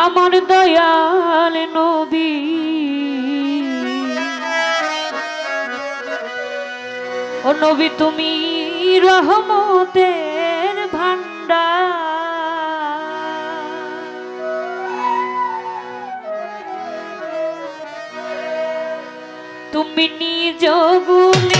আমার দয়াল নবী। ও নবী তুমি রহমতের ভান্ডা তুমি নিজ গুণ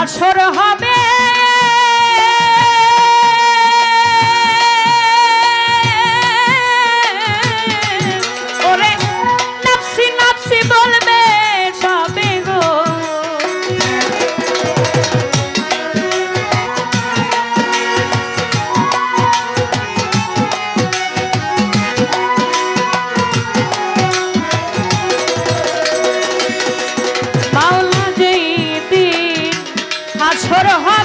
আসর হবে বড় হয়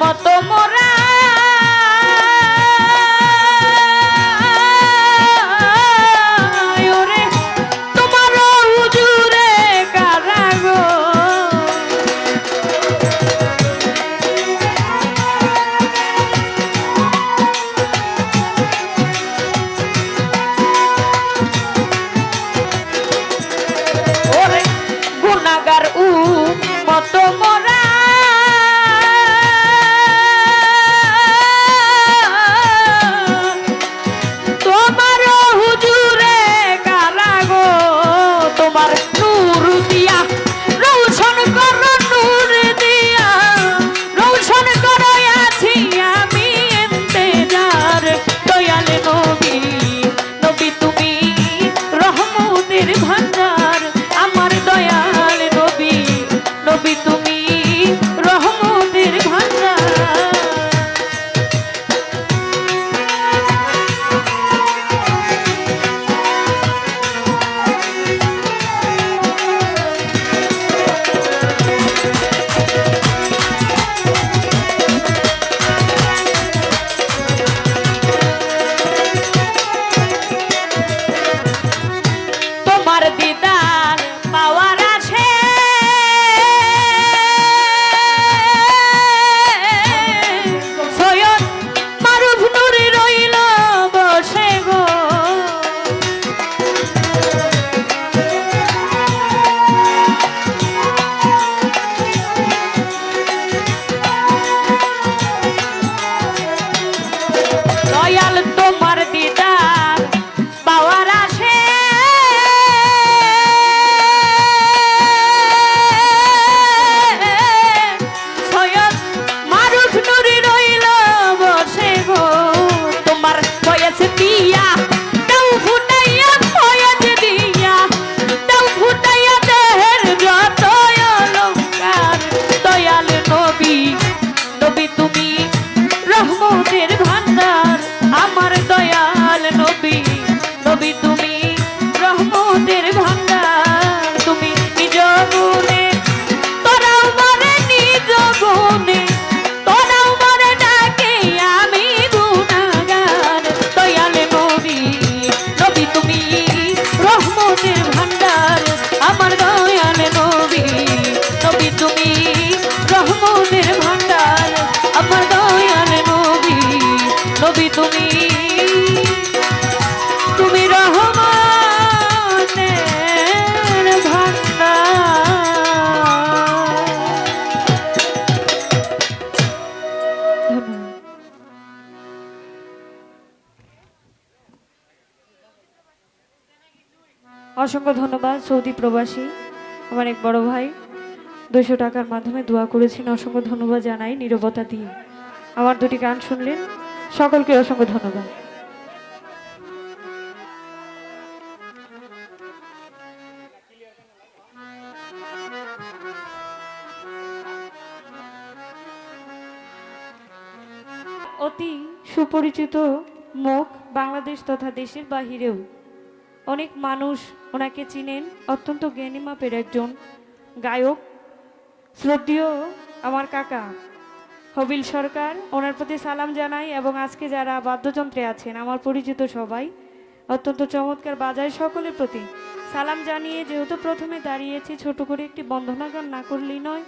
মতো মোরা তুমি তুমি রহমানের অসংখ্য ধন্যবাদ, সৌদি প্রবাসী, আমার এক বড় ভাই। দুশো টাকার মাধ্যমে দোয়া করেছেন, অসংখ্য ধন্যবাদ জানাই নিরবতা দিয়ে। আমার দুটি গান শুনলেন। সকলকে অসংখ্য ধন্যবাদ। অতি সুপরিচিত মুখ বাংলাদেশ তথা দেশের বাহিরেও অনেক মানুষ ওনাকে চিনেন। অত্যন্ত জ্ঞানী মাপের একজন গায়ক। শ্রদ্ধেয় আমার কাকা। হবিল সরকার, ওনার প্রতি সালাম জানাই এবং আজকে যারা বাদ্যযন্ত্রে আছেন, আমার পরিচিত সবাই, অত্যন্ত চমৎকার বাজায় সকলের প্রতি সালাম জানিয়ে যেহেতু প্রথমে দাঁড়িয়েছি, ছোট করে একটি বন্ধনাগান না করলেই নয়